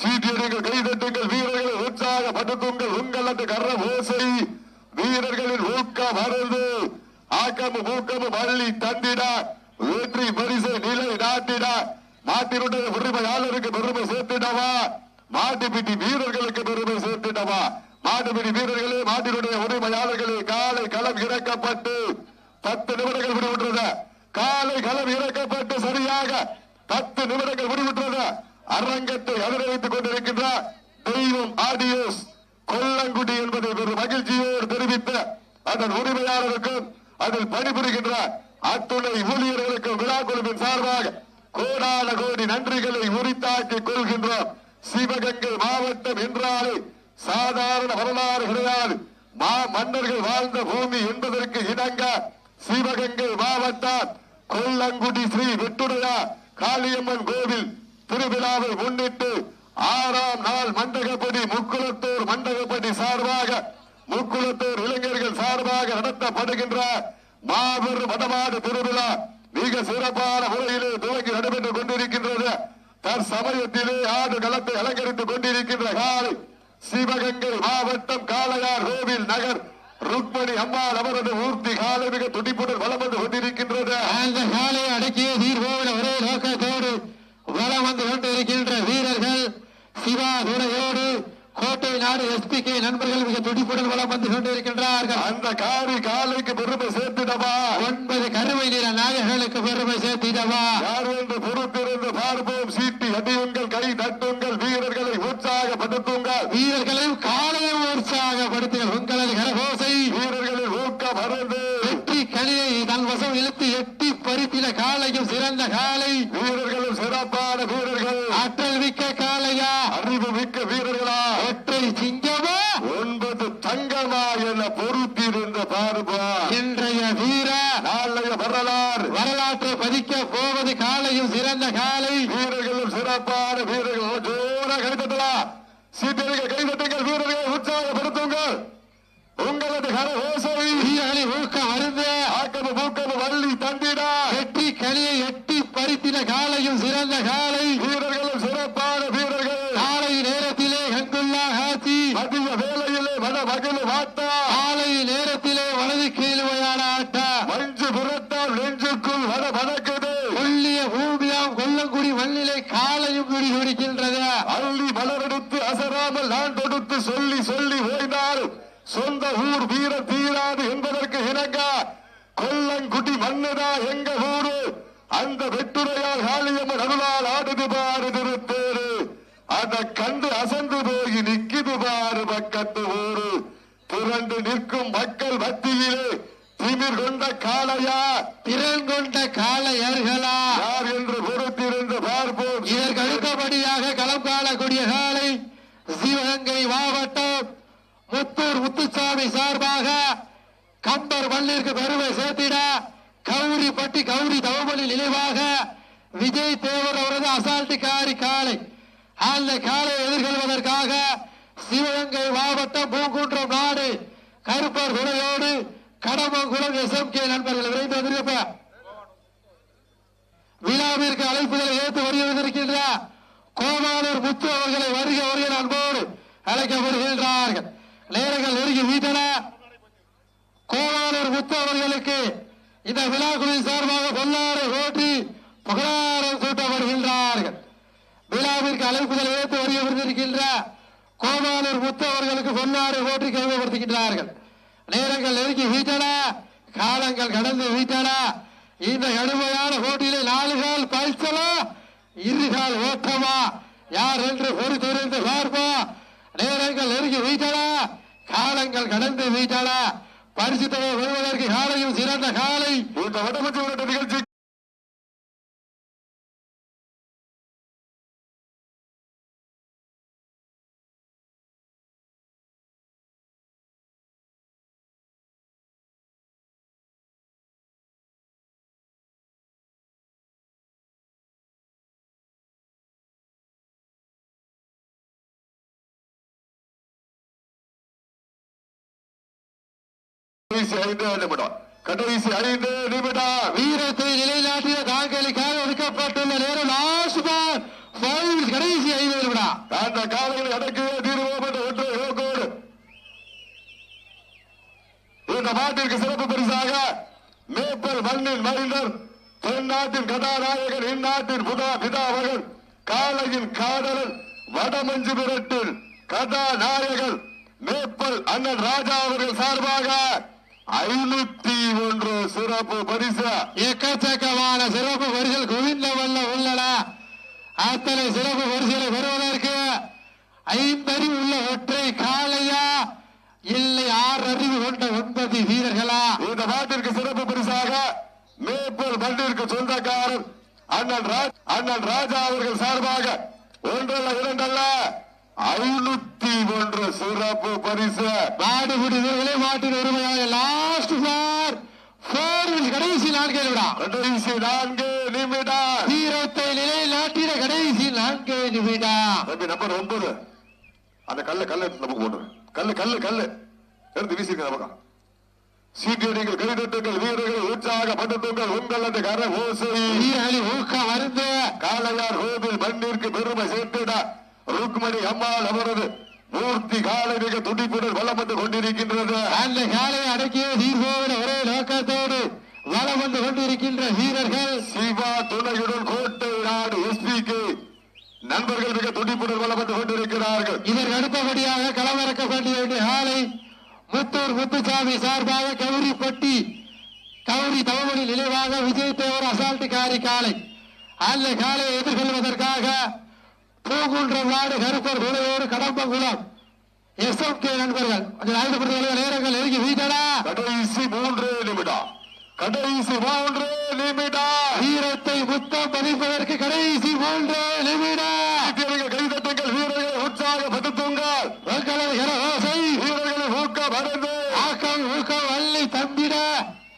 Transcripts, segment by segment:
சீட்டியடிகள் கைதட்டுங்கள் வீரர்களை உற்சாகப்படுத்துங்கள் உங்கள் அந்த கர்ற ஓசை வீரர்களின் ஊக்கம் மருந்து. ஆக்கமும் ஊக்கமும் வள்ளி தந்திட. வெற்றி பரிசை நிலை நாட்டிட. நாட்டினுடைய உரிமையாளருக்கு பெருமை சேர்த்திடவா? மாட்டுப்பிட்டி வீரர்களுக்கு பெருமை சேர்த்திடவா? மாட்டுப்பிடி வீரர்களே மாட்டினுடைய உரிமையாளர்களே காலை களம் இறக்கப்பட்டு பத்து நிமிடங்கள் விடுவிட்டது காலை களம் இறக்கப்பட்டு சரியாக பத்து நிமிடங்கள் விடுவிட்டது அரங்கத்தை அதிரவித்துக் கொண்டிருக்கின்ற தெய்வம் ஆடியோஸ் கொல்லங்குடி என்பதை ஒரு மகிழ்ச்சியோடு தெரிவித்த அதன் உரிமையாளருக்கும் அதில் பணிபுரிகின்ற அத்துணை ஊழியர்களுக்கும் விழா குழுவின் சார்பாக கோடான கோடி நன்றிகளை உரித்தாக்கிக் கொள்கின்றோம். சிவகங்கை மாவட்டம் என்றாலே சாதாரண வரலாறு கிடையாது. மா மன்னர்கள் வாழ்ந்த பூமி என்பதற்கு இணங்க சிவகங்கை மாவட்டம் கொல்லங்குடி ஸ்ரீ வெட்டுடையா காளியம்மன் கோவில் திருவிழாவை முன்னிட்டு ஆறாம் நாள் மண்டகப்படி முக்குளத்தூர் மண்டகப்படி சார்பாக முக்குளத்தூர் இளைஞர்கள் சார்பாக நடத்தப்படுகின்ற மாபெரும் வடமாடு திருவிழா மிக சிறப்பான முறையிலே துவங்கி நடைபெற்றுக் கொண்டிருக்கின்றது. தற்சமயத்திலே ஆடு களத்தை அலங்கரித்துக் கொண்டிருக்கின்ற காலை சிவகங்கை மாவட்டம் காளையார் கோவில் நகர் ருக்மணி அம்மாள் அவரது மூர்த்தி காலை மிக துடிப்புடன் வளம் வந்து கொண்டிருக்கின்றது. அந்த காலையை அடக்கிய தீர்வோடு ஒரே நோக்கத்தோடு வலம் வந்து கொண்டிருக்கின்ற வீரர்கள் சிவா துணையோடு கோட்டை நாடு எஸ்பிகே நண்பர்கள் மிக துடிப்புடன் வலம் வந்து கொண்டிருக்கின்றார்கள் அந்த காரி காலைக்கு பெருமை சேர்த்திடவா ஒன்பது கருமை நிற நாயர்களுக்கு பெருமை சேர்த்திடவா யார் என்று பொறுத்திருந்து பார்ப்போம் சீட்டி அடியுங்கள் கை தட்டுங்கள் வீரர்களை உற்சாகப்படுத்துங்கள் வீரர்களையும் காலையும் உற்சாகப்படுத்துங்கள். உங்களது கரகோசை. வீரர்களின் ஊக்கம் மறந்து வெற்றி கனியை தன் வசம் இழுத்து எட்டி பறித்தின காலையும் சிறந்த காலை. வீரர்களும் சிறப்பான வீரர்கள். ஆற்றல் மிக்க காளையா. அறிவு மிக்க வீரர்களா. ஒற்றை சிங்கமா? ஒன்பது தங்கமா என பொறுத்திருந்த பார்ப்பா. இன்றைய வீர. நாளைய வரலாறு. வரலாற்றை பதிக்க போவது காலையும் சிறந்த காலை. வீரர்களும் சிறப்பான வீரர்கள். சீட்டடிக்க கைதட்டுங்கள் வீரர்களை உற்சாகப்படுத்துங்கள். உங்களது கர ஓசை வீரர்களை ஊக்கம் அருந்து. ஆக்கம பூக்கம வள்ளி தந்திடா. வெற்றி கனியை எட்டி பறித்தின காலையும் சிறந்த காலை. வீரர்களும் தொடுத்து சொல்லி சொல்லி ஓய்ந்தால் சொந்த ஊர் வீர தீராது என்பதற்கு இணங்க கொல்லங்குடி மண்ணுதா எங்க ஊரு? அந்த வெட்டுரையால் காளியம்மன் அருளால் ஆடுது பாரு திருப்பேரு அத கண்டு அசந்து போய் நிக்குது பாரு பக்கத்து ஊரு. புரண்டு நிற்கும் மக்கள் மத்தியிலே திமிர் கொண்ட காளையா? திறன் கொண்ட காளையர்களா? யார் என்று பொறுத்திருந்து பார்ப்போம் இதற்கு அடுத்தபடியாக களம் காணக்கூடிய காலை சிவகங்கை மாவட்டம் முத்தூர் முத்துசாமி சார்பாக கம்பர் வள்ளிற்கு பெருமை சேர்த்திட கௌரிப்பட்டி கௌரி தவமொழி நினைவாக விஜய் தேவர் அவரது அசால்ட்டு காரி காலை அந்த காலை எதிர்கொள்வதற்காக சிவகங்கை மாவட்டம் பூங்குன்றம் நாடு கருப்பர் துணையோடு கடமங்குளம் எஸ் எம் கே நண்பர்கள் விரைந்து வந்திருப்ப. விழாவிற்கு அழைப்புகளை ஏற்று வருகின்ற கோமாளூர் முத்து அவர்களை வருக வருகிற அன்போடு அழைக்கப்படுகின்றார்கள். நேரங்கள் நெருங்கி வீட்டன. கோமாளூர் முத்து அவர்களுக்கு இந்த விழாக்குழுவின் சார்பாக பொல்லாறு ஓட்டி புகழாரம் சூட்ட வருகின்றார்கள் விழாவிற்கு அழைப்புகள் ஏற்று வருகை வந்திருக்கின்ற கோமானூர் முத்து அவர்களுக்கு பொன்னாறு ஓட்டி கைவப்படுத்துகின்றார்கள் நேரங்கள் நெருங்கி வீட்டன. காலங்கள் கடந்து வீட்டன. இந்த கடுமையான போட்டியிலே நாலு கால் பல்சலா இரு கால் ஓட்டமா? யார் என்று பொறுத்திருந்து பார்ப்போம். நேரங்கள் நெருங்கி வீட்டன காலங்கள் கடந்து வீட்டன பரிசு வருவதற்கு காலையும் சிறந்த காலை. இந்த வடமஞ்சு விரட்டு நிகழ்ச்சி. கடைசி ஐந்து நிமிடம். கடைசி ஐந்து நிமிடம். வீரத்தை நிலைநாட்டிய தாங்களுக்காக ஒதுக்கப்பட்டுள்ள நேரம் லாஸ்ட் பால் கடைசி ஐந்து நிமிடம். அந்த காலையில் அடக்கியே தீர்வோம் என்ற ஒற்றை நோக்கோடு இந்த மாட்டிற்கு சிறப்பு பரிசாக மேப்பல் மண்ணின் மைந்தர் தென்னாட்டின் கதாநாயகன் இந்நாட்டின் புதா பிதாமகன் காளையின் காதலன் வடமஞ்சு விரட்டில் கதாநாயகன் மேப்பல் அண்ணன் ராஜா அவர்கள் சார்பாக ஐநூத்தி ஒன்று சிறப்பு பரிசு. எக்கச்சக்கமான சிறப்பு பரிசில் குவிந்த வல்ல உள்ளன. அத்தனை சிறப்பு பரிசுகளை பெறுவதற்கு ஐந்தறிவு உள்ள ஒற்றை காளையா? இல்லை ஆறு அறிவு கொண்ட ஒன்பது வீரர்களா? இந்த நாட்டிற்கு சிறப்பு பரிசாக மேப்பல் மண்ணிற்கு சொந்தக்காரர் அண்ணன் ராஜ் அண்ணன் ராஜா அவர்கள் சார்பாக ஒன்றல்ல இரண்டல்ல ஐநூத்தி ஒன்று சிறப்பு பரிசு. மாடுபிடி வீரர்களே மாட்டின் உரிமையாக லாஸ்ட் ஃபார் ஃபோர் கடைசி நான்கு விடா கடைசி நான்கு நிமிடம். வீரத்தை நிலைநாட்டின கடைசி நான்கு நிமிடம். தம்பி நம்பர் ஒன்பது. அந்த கல்ல கல்ல நமக்கு போட்டு கல்லு கல்லு கல்லு. எடுத்து வீசிருக்க நமக்கு சீக்கிரங்கள் கைதட்டுங்கள் வீரர்கள் உற்சாகப்படுத்துங்கள். உங்கள் அந்த கர ஓசை. வீரர்களின் ஊக்கம் அருந்து காளையார் கோவில் மண்ணிற்கு பெருமை சேர்த்திட. ருக்மணி அம்மாள் அவரது மூர்த்தி காலை மிக துடிப்புடன் வளம் வந்து கொண்டிருக்கின்றது. அந்த காலையை அடக்கிய தீர்வோட ஒரே நோக்கத்தோடு வளம் வந்து கொண்டிருக்கின்ற வீரர்கள். சிவா துணையுடன் கோட்டை நாடு எஸ்பிக்கு நண்பர்கள் மிக துடிப்புடன் வளம் வந்து கொண்டிருக்கிறார்கள். இதற்கு அடுத்தபடியாக களமிறக்கப்பட வேண்டிய காலை முத்தூர் முத்துசாமி சார்பாக கௌரிப்பட்டி கௌரி தவமணி நினைவாக விஜய் தேவர் அசால்ட் காரி காலை. அந்த காலையை எதிர்கொள்வதற்காக பூங்குன்றம் நாடு கருப்பர் துணையோடு கடம்பங்குளம் எஸ் எம் கே நண்பர்கள் கொஞ்சம் ஆயுதப்படுத்த நேரங்கள் நெருங்கி வீட்டடா கடைசி மூன்று நிமிடம். கடைசி மூன்று நிமிடம். வீரத்தை முத்தம் பதிப்பதற்கு கடைசி மூன்று நிமிடம். கைதட்டுங்கள் வீரர்களை உற்சாகப்படுத்துங்கள் உங்களது கரகோசை வீரர்களை ஊக்கம் அடைந்து ஆக்கம் ஊக்கம் அள்ளி தம்பிட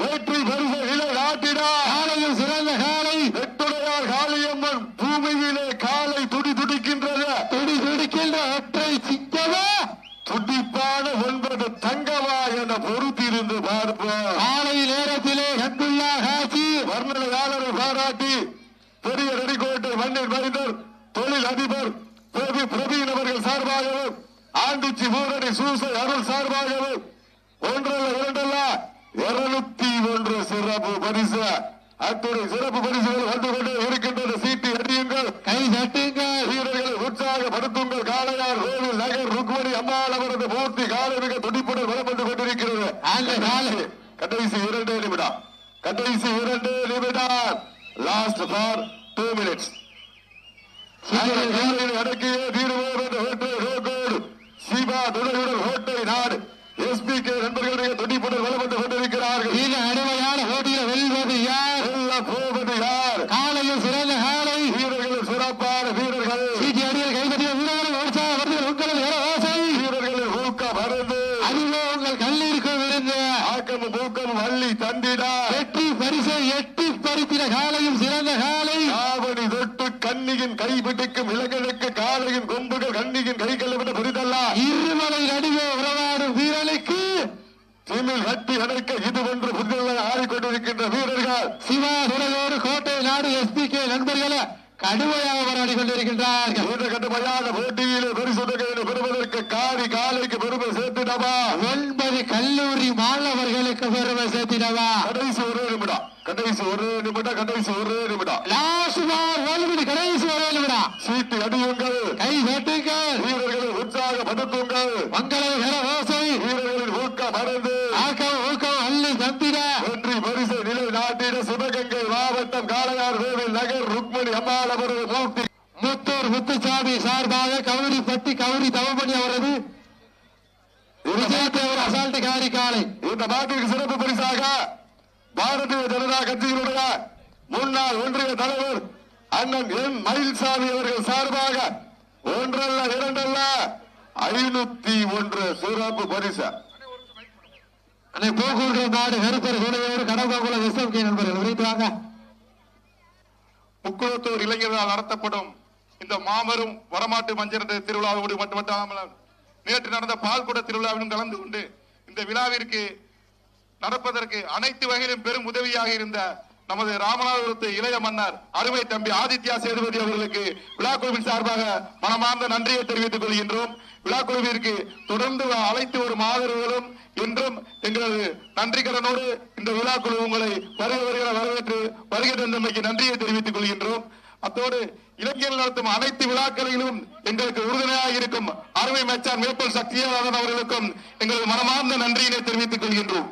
வெற்றி பரிசு இலை நாட்டிட காலையில் சிறந்த காலை வெட்டுடையார் காளியம்மன் பூமியிலே காலை துடி துடிக்கின்றது துடி துடிக்கின்ற ஒற்றை சிங்கமா துடிப்பான ஒன்பது தங்கமா என பொறுத்திருந்து பார்ப்போம் காலை நேரத்திலே கண்டுள்ளா காட்சி வர்ணனையாளரை பாராட்டி பெரிய நெடிக்கோட்டை மண்ணின் மைந்தர் தொழில் அதிபர் பிரபி பிரவீன் அவர்கள் சார்பாகவும் ஆண்டிச்சி ஊரணி சூசை அருள் சார்பாகவும் ஒன்றல்ல இரண்டல்ல இருநூத்தி ஒன்று சிறப்பு பரிசு. அத்துடன் சிறப்பு பரிசுகள் வந்து கொண்டே இருக்கின்றது. சீட்டு அடியுங்கள் கை தட்டுங்கள். வீரர்களை உற்சாகப்படுத்துங்கள். காளையார் கோவில் நகர் ருக்மணி அம்மாள் அவரது மூர்த்தி காலை மிக துடிப்புடன் வளம் வந்து கொண்டிருக்கிறது. அந்த காலை கடைசி இரண்டு நிமிடம். கடைசி இரண்டு நிமிடம். லாஸ்ட் ஃபார் டூ மினிட்ஸ் அடக்கிய ரோகோடு. சிவா துணையுடன் ஓட்டை நாடு. எஸ்பி கே நண்பர்கள் மிக துடிப்புடன் வளம் வந்து கொண்டிருக்கிறார்கள். மிக அருமையான போட்டியில் வெல்வது யார்? வெல்ல போவது யார்? காலையில் சிறந்த காலை. வீரர்கள் சிறப்பான வீரர்கள் சீட்டி அடியில் கைதட்டிய வீரர்கள் உற்சாகப்படுத்த உங்களது கரகோசை வீரர்களின் ஊக்கம் அருந்து அதுவே உங்கள் கல்லீருக்கும் இருந்து ஆக்கமும் ஊக்கமும் அள்ளி தந்திடா வெற்றி பரிசை எட்டி பறித்தின காலையும் சிறந்த காலை காவடி தொட்டு கண்ணியின் கை பிடிக்கும் இளைஞனுக்கு காலையின் கொம்புகள் கண்ணியின் கைகளை விட புரிதல்ல இருமலை நடுவே உறவாடும் வீரனுக்கு திமிழ் கட்டி அணைக்க இது ஒன்று புதிதாக ஆடிக்கொண்டிருக்கின்ற வீரர்கள் சிவா துறையோடு கோட்டை நாடு எஸ்பி கே நண்பர்களை கடுமையாக போராடி கொண்டிருக்கின்றார்கள் இந்த கட்டுமையான போட்டியிலே பரிசு தொகையினை பெறுவதற்கு காரி காலைக்கு பெருமை சேர்த்திடவா ஒன்பது கல்லூரி மாணவர்களுக்கு பெருமை சேர்த்திடவா கடைசி ஒரு நிமிடம். கடைசி ஒரு நிமிடம் கடைசி ஒரு நிமிடம். லாஸ்ட் பார் ஒன்பது கடைசி வரையில் விடா சீட்டு அடியுங்கள். கை தட்டுங்கள் வீரர்களை உற்சாகப்படுத்துங்கள். மங்கள ஓசை வீரர்களின் ஊக்கம் அடைந்து ஆக்கம் ஊக்கம் அள்ளி தந்திட. வெற்றி பரிசு நிலை நாட்டிட சிவகங்கை மாவட்டம் காளையார் கோவில் நகர் ருக்மணி அம்மாள் அவரது மூர்த்தி. முத்தூர் முத்துசாமி சார்பாக கவுரிப்பட்டி கவுரி தவமணி அவரது விஜய் தேவர் அசால்ட் காரி காலை இந்த நாட்டிற்கு சிறப்பு பரிசாக பாரதிய ஜனதா கட்சியினுடைய முன்னாள் ஒன்றிய தலைவர் அண்ணன் என் மயில்சாமி அவர்கள் சார்பாக ஒன்றல்ல இரண்டல்ல ஐநூத்தி ஒன்று சிறப்பு பரிசு. அன்னை போக்குவரத்து நாடு கருப்பர் துணையோடு கடம்பகுளம் எஸ்எம் கே நண்பர்கள் விரைவாங்க முக்குளத்தூர் இளைஞர்களால் நடத்தப்படும் இந்த மாபெரும் வரமாட்டு மஞ்சள் திருவிழாவோடு மட்டுமல்லாமல் நேற்று நடந்த பால்குட திருவிழாவிலும் கலந்து கொண்டு இந்த விழாவிற்கு நடப்பதற்கு அனைத்து வகையிலும் பெரும் உதவியாக இருந்த நமது ராமநாதபுரத்து இளைய மன்னர் அருமை தம்பி ஆதித்யா சேதுபதி அவர்களுக்கு விழா கோவின் சார்பாக மனமார்ந்த நன்றியை தெரிவித்துக் கொள்கின்றோம். விழா குழுவிற்கு தொடர்ந்து அழைத்து வரும் ஆதரவுகளும் என்றும் எங்களது நன்றி கடனோடு இந்த குழு உங்களை வருக வருகிற வரவேற்று வருகை தந்தமைக்கு நன்றியை தெரிவித்துக் கொள்கின்றோம். அத்தோடு இளைஞர்கள் நடத்தும் அனைத்து விழாக்களிலும் எங்களுக்கு உறுதுணையாக இருக்கும் அருமை மச்சான் மேப்பல் சக்தியாளன் அவர்களுக்கும் எங்களது மனமார்ந்த நன்றியினை தெரிவித்துக் கொள்கின்றோம்.